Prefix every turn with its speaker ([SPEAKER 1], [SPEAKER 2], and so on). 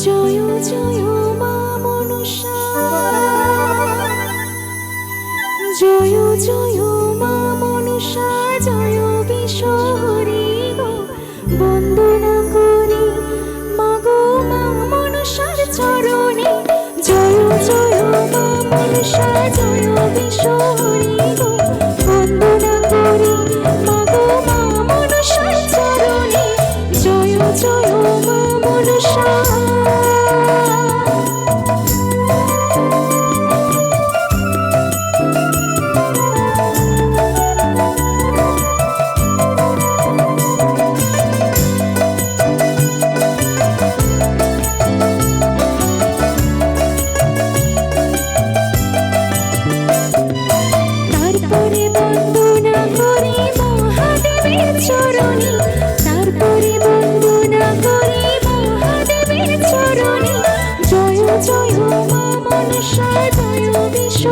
[SPEAKER 1] জয় জয় মা মনসা জয় জয় চরণে তারপরে বন্দনা করি মহাদেবের চরণে। জয় জয় মা মনসা জয় বিশ্ব